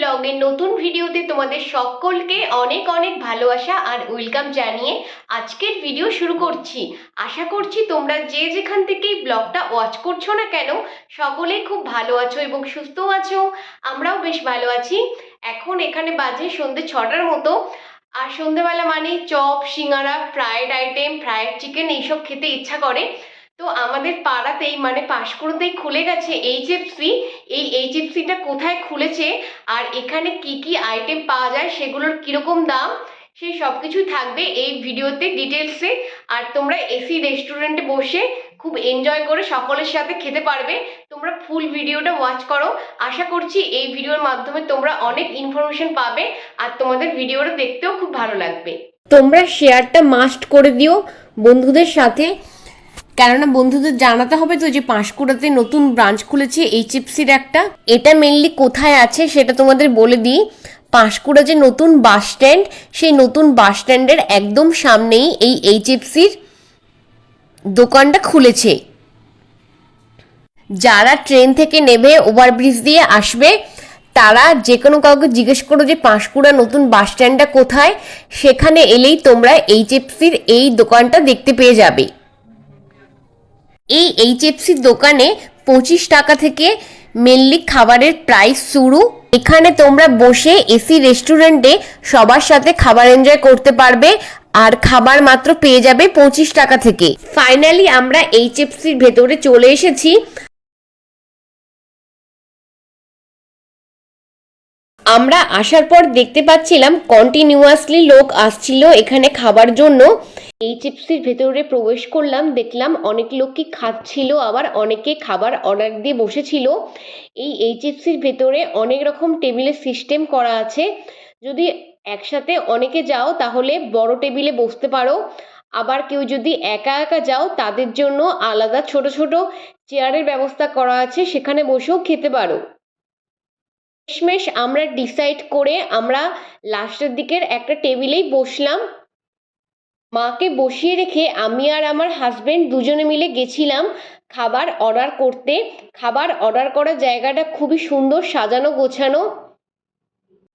ব্লগের নতুন ভিডিওতে তোমাদের সকলকে অনেক অনেক ভালোবাসা আর ওয়েলকাম জানিয়ে আজকের ভিডিও শুরু করছি। আশা করছি তোমরা যে যেখান থেকে ব্লগটা ওয়াচ করছ না কেন, সকলে খুব ভালো আছো এবং সুস্থ আছো। আমরাও বেশ ভালো আছি। এখন এখানে বাজে সন্ধ্যে ছটার মতো। আর সন্ধ্যেবেলা মানে chop, singara fried item fried chicken এইসব খেতে ইচ্ছা করে। তো আমাদের পাড়াতেই মানে পাঁশকুড়োতেই খুলে গেছে এইচএফসি এই এইচএফসিটা কোথায় খুলেছে আর এখানে কি কি আইটেম পাওয়া যায় সেগুলোর কীরকম দাম, সেই সব কিছুই থাকবে এই ভিডিওতে ডিটেলসে আর তোমরা এসি রেস্টুরেন্টে বসে খুব এনজয় করে সকলের সাথে খেতে পারবে। তোমরা ফুল ভিডিওটা ওয়াচ করো। আশা করছি এই ভিডিওর মাধ্যমে তোমরা অনেক ইনফরমেশন পাবে আর তোমাদের ভিডিওটা দেখতেও খুব ভালো লাগবে। তোমরা শেয়ারটা মাস্ট করে দিও বন্ধুদের সাথে। কেননা বন্ধুদের জানাতে হবে তো যে পাঁশকুড়াতে নতুন ব্রাঞ্চ খুলেছে এইচএফসির একটা। এটা মেনলি কোথায় আছে সেটা তোমাদের বলে দিই। পাঁশকুড়া যে নতুন বাস স্ট্যান্ড সেই নতুন বাস স্ট্যান্ডের একদম সামনেই এই এইচএফসির দোকানটা খুলেছে। যারা ট্রেন থেকে নেবে ওভারব্রিজ দিয়ে আসবে, তারা যে কোনো কাউকে জিজ্ঞেস করো যে পাঁশকুড়া নতুন বাস স্ট্যান্ডটা কোথায়? সেখানে এলেই তোমরা এইচএফসির এই দোকানটা দেখতে পেয়ে যাবে। এই এইচএফসির দোকানে পঁচিশ টাকা থেকে মেনলি খাবারের প্রাইস শুরু। এখানে তোমরা বসে এসি রেস্টুরেন্টে সবার সাথে খাবার এনজয় করতে পারবে, আর খাবার মাত্র পেয়ে যাবে পঁচিশ টাকা থেকে। ফাইনালি আমরা এইচএফসির ভেতরে চলে এসেছি। আমরা আসার পর দেখতে পাচ্ছিলাম কন্টিনিউয়াসলি লোক আসছিল এখানে খাবার জন্য। এইচএফসির ভেতরে প্রবেশ করলাম, দেখলাম অনেক লোকই খাচ্ছিল, আবার অনেকে খাবার অর্ডার দিয়ে বসেছিল। এই এইচএফসির ভেতরে অনেক রকম টেবিলের সিস্টেম করা আছে। যদি একসাথে অনেকে যাও, তাহলে বড় টেবিলে বসতে পারো। আবার কেউ যদি একা একা যাও, তাদের জন্য আলাদা ছোট ছোট চেয়ারের ব্যবস্থা করা আছে, সেখানে বসেও খেতে পারো। শেষমেশ আমরা ডিসাইড করে আমরা লাস্টের দিকের একটা টেবিলেই বসলাম। মাকে বসিয়ে রেখে আমি আর আমার হাজব্যান্ড দুজনে মিলে গেছিলাম খাবার অর্ডার করতে। খাবার অর্ডার করার জায়গাটা খুবই সুন্দর, সাজানো, গোছানো।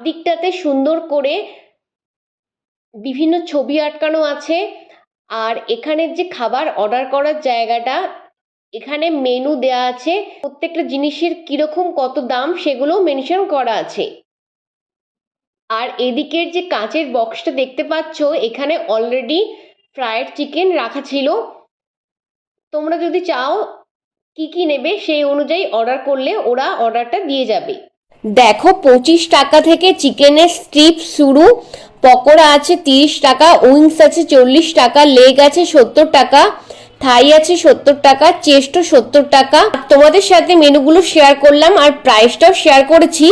দিকটাতে সুন্দর করে বিভিন্ন ছবি আটকানো আছে। আর এখানের যে খাবার অর্ডার করার জায়গাটা, এখানে মেনু দেয়া আছে। প্রত্যেকটা জিনিসের কীরকম কত দাম সেগুলো মেনশন করা আছে। আর এদিকের যে কাঁচের বক্সটা দেখতে পাচ্ছ, এখানে অলরেডি ফ্রায়েড চিকেন রাখা ছিল। তোমরা যদি চাও কি কি নেবে, সেই অনুযায়ী অর্ডার করলে ওরা অর্ডারটা দিয়ে যাবে। দেখো, পঁচিশ টাকা থেকে চিকেনের স্ট্রিপ শুরু। পকোড়া আছে তিরিশ টাকা উইংস আছে চল্লিশ টাকা লেগ আছে সত্তর টাকা থাই আছে সত্তর টাকা চেস্টও সত্তর টাকা। তোমাদের সাথে মেনুগুলো শেয়ার করলাম, আর প্রাইসটাও শেয়ার করেছি।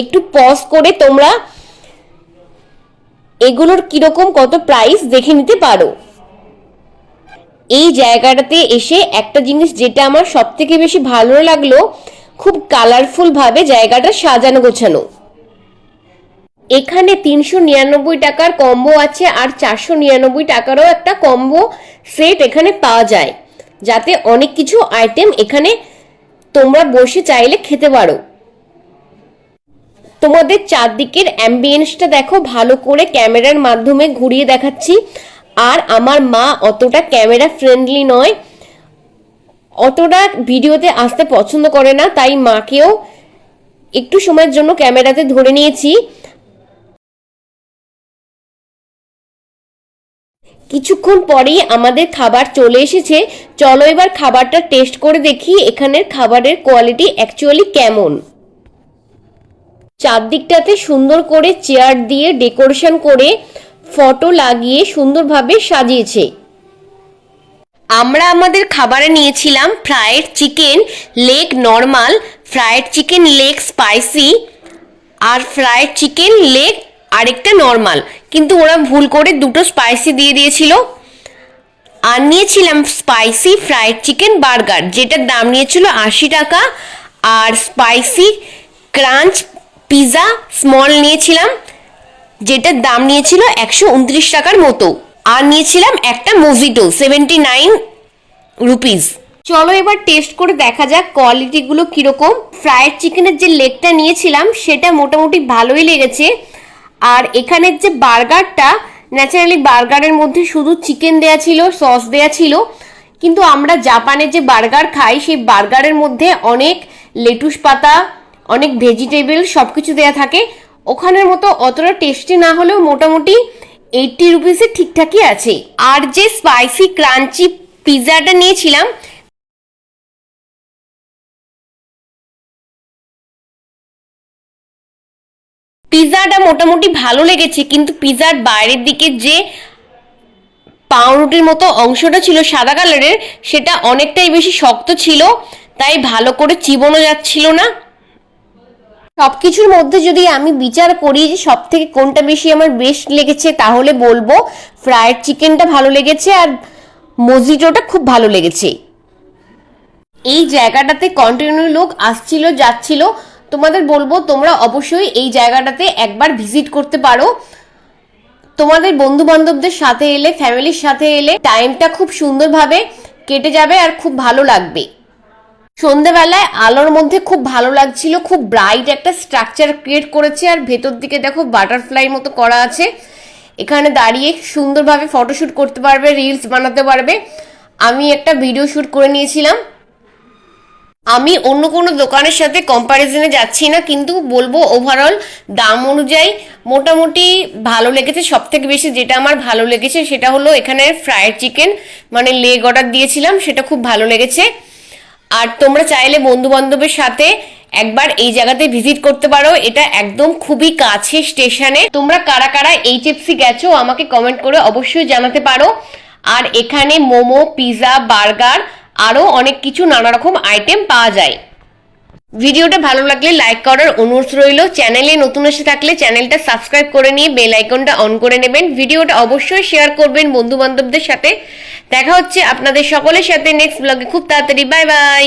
একটু পজ করে তোমরা এগুলোর কীরকম কত প্রাইস দেখে নিতে পারো। এই জায়গাটাতে এসে একটা জিনিস যেটা আমার সব থেকে বেশি ভালো লাগল, খুব কালারফুল ভাবে জায়গাটা সাজানো গোছানো। এখানে তিনশো নিরানব্বই টাকার কম্বো আছে আর চারশো নিরানব্বই টাকারও একটা কম্বো সেট এখানে পাওয়া যায়। যাতে অনেক কিছু আইটেম এখানে তোমরা বসে চাইলে খেতে পারো। তোমাদের চারদিকের অ্যাম্বিয়েন্সটা দেখো, ভালো করে ক্যামেরার মাধ্যমে ঘুরিয়ে দেখাচ্ছি। আর আমার মা অতটা ক্যামেরা ফ্রেন্ডলি নয়। অতটা ভিডিওতে আসতে পছন্দ করে না, তাই মাকেও একটু সময়ের জন্য ক্যামেরাতে ধরে নিয়েছি। কিছুক্ষণ পরেই আমাদের খাবার চলে এসেছে। চলো এবার খাবারটা টেস্ট করে দেখি, এখানের খাবারের কোয়ালিটি অ্যাকচুয়ালি কেমন। চারদিকটাতে সুন্দর করে চেয়ার দিয়ে ডেকোরেশন করে ফটো লাগিয়ে সুন্দরভাবে সাজিয়েছে। আমরা আমাদের খাবারে নিয়েছিলাম fried chicken leg normal, fried chicken leg spicy আর ফ্রায়েড চিকেন লেগ আরেকটা নর্মাল। কিন্তু ওরা ভুল করে দুটো স্পাইসি দিয়ে দিয়েছিল। আর নিয়েছিলাম স্পাইসি ফ্রাইড চিকেন বার্গার, যেটার দাম নিয়েছিল আশি টাকা। আর স্পাইসি ক্রাঞ্চ পিৎজা স্মল নিয়েছিলাম, যেটার দাম নিয়েছিল একশো উনত্রিশ টাকার মতো। আর নিয়েছিলাম একটা মুভিটো সেভেন্টি নাইন রুপিস চলো এবার টেস্ট করে দেখা যাক কোয়ালিটিগুলো কীরকম। ফ্রায়েড চিকেনের যে লেগটা নিয়েছিলাম, সেটা মোটামুটি ভালোই লেগেছে। আর এখানের যে বার্গারটা ন্যাচারালি বার্গারের মধ্যে শুধু চিকেন দেয়া ছিল সস দেয়া ছিল। কিন্তু আমরা জাপানের যে বার্গার খাই, সেই বার্গারের মধ্যে অনেক লেটুস পাতা অনেক ভেজিটেবল সব কিছু দেওয়া থাকে। ওখানের মতো অতটা টেস্টি না হলেও মোটামুটি এইটটি রুপিসে ঠিকঠাকই আছে। আর যে স্পাইসি ক্রাঞ্চি পিৎজাটা নিয়েছিলাম পিৎজাটা মোটামুটি ভালো লেগেছে, কিন্তু পিৎজার বাইরের দিকে যে পাউরুটির মতো অংশটা ছিল সাদা কালারের সেটা অনেকটাই বেশি শক্ত ছিল, তাই ভালো করে চিবোনো যাচ্ছিল না। সব কিছুর মধ্যে যদি আমি বিচার করি যে সব থেকে কোনটা বেশি আমার বেস্ট লেগেছে, তাহলে বলব ফ্রায়েড চিকেনটা ভালো লেগেছে আর মজিটোটা খুব ভালো লেগেছে। এই জায়গাটাতে কন্টিনিউ লোক আসছিল, যাচ্ছিল। তোমাদের বলব, তোমরা অবশ্যই এই জায়গাটাতে একবার ভিজিট করতে পারো। তোমাদের বন্ধু বান্ধবদের সাথে এলে ফ্যামিলির সাথে এলে টাইমটা খুব সুন্দরভাবে কেটে যাবে আর খুব ভালো লাগবে। সন্ধেবেলায় আলোর মধ্যে খুব ভালো লাগছিল, খুব ব্রাইট একটা স্ট্রাকচার ক্রিয়েট করেছে আর ভেতর দিকে দেখো বাটারফ্লাই মতো করা আছে। এখানে দাঁড়িয়ে সুন্দরভাবে ফটোশ্যুট করতে পারবে রিলস বানাতে পারবে। আমি একটা ভিডিও শ্যুট করে নিয়েছিলাম। আমি অন্য কোনো দোকানের সাথে কম্প্যারিজনে যাচ্ছি না, কিন্তু বলব ওভারঅল দাম অনুযায়ী মোটামুটি ভালো লেগেছে। সব থেকে বেশি যেটা আমার ভালো লেগেছে সেটা হলো এখানে ফ্রায়েড চিকেন মানে লেগ অর্ডার দিয়েছিলাম, সেটা খুব ভালো লেগেছে। আর তোমরা চাইলে বন্ধু বান্ধবের সাথে একবার এই জায়গাতে ভিজিট করতে পারো। এটা একদম খুবই কাছে স্টেশনে তোমরা কারা কারা এইচএফসি গেছো আমাকে কমেন্ট করে অবশ্যই জানাতে পারো। আর এখানে মোমো পিৎজা বার্গার আরও অনেক কিছু নানা রকম আইটেম পাওয়া যায়। ভিডিওটা ভালো লাগলে লাইক করার অনুরোধ রইল। চ্যানেলে নতুন এসে থাকলে চ্যানেলটা সাবস্ক্রাইব করে নিয়ে বেল আইকনটা অন করে নেবেন। ভিডিওটা অবশ্যই শেয়ার করবেন বন্ধু বান্ধবদের সাথে। দেখা হচ্ছে আপনাদের সকলের সাথে নেক্সট ব্লগে খুব তাড়াতাড়ি বাই বাই